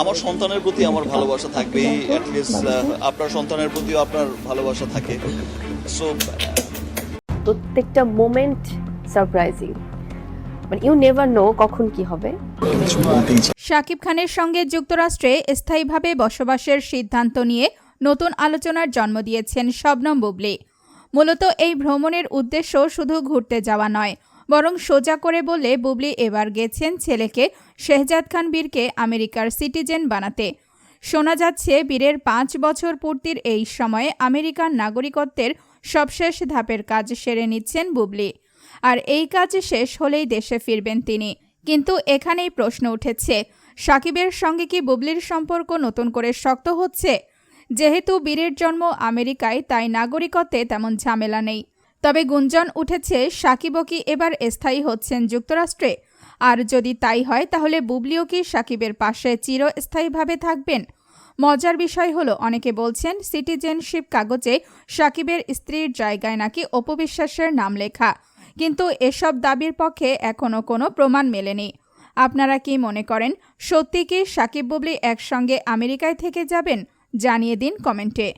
আমার সন্তানের প্রতি আমার ভালোবাসা থাকবেই অ্যাটলিস্ট আপনার সন্তানের প্রতিও আপনার ভালোবাসা থাকে। সো প্রত্যেকটা মোমেন্ট সারপ্রাইজিং মানে ইউ নেভার নো কখন কি হবে। শাকিব খানের সঙ্গে যুক্তরাষ্ট্রে স্থায়ীভাবে বসবাসের সিদ্ধান্ত নিয়ে নতুন আলোচনার জন্ম দিয়েছেন শবনম বুবলি। মূলত এই ভ্রমণের উদ্দেশ্য শুধু ঘুরতে যাওয়া নয় বরং সোজা করে বলে বুবলি এবার গেছেন ছেলেকে শেহজাদ খান বীরকে আমেরিকার সিটিজেন বানাতে। শোনা যাচ্ছে বীরের পাঁচ বছর পূর্তির এই সময়ে আমেরিকার নাগরিকত্বের সবশেষ ধাপের কাজ সেরে নিচ্ছেন বুবলি। আর এই কাজ শেষ হলেই দেশে ফিরবেন তিনি। কিন্তু এখানেই প্রশ্ন উঠেছে, সাকিবের সঙ্গে কি বুবলির সম্পর্ক নতুন করে শক্ত হচ্ছে? যেহেতু বীরের জন্ম আমেরিকায়, তাই নাগরিকত্বে তেমন ঝামেলা নেই। তবে গুঞ্জন উঠেছে, সাকিবও কি এবার স্থায়ী হচ্ছেন যুক্তরাষ্ট্রে? আর যদি তাই হয়, তাহলে বুবলিও কি সাকিবের পাশে চিরস্থায়ীভাবে থাকবেন? মজার বিষয় হলো, অনেকে বলছেন, সিটিজেনশিপ কাগজে সাকিবের স্ত্রীর জায়গায় নাকি অপবিশ্বাসের নাম লেখা। কিন্তু এসব দাবির পক্ষে এখনও কোনো প্রমাণ মেলেনি। আপনারা কি মনে করেন, সত্যি কি সাকিব বুবলি একসঙ্গে আমেরিকায় থেকে যাবেন? জানিয়ে দিন কমেন্টে।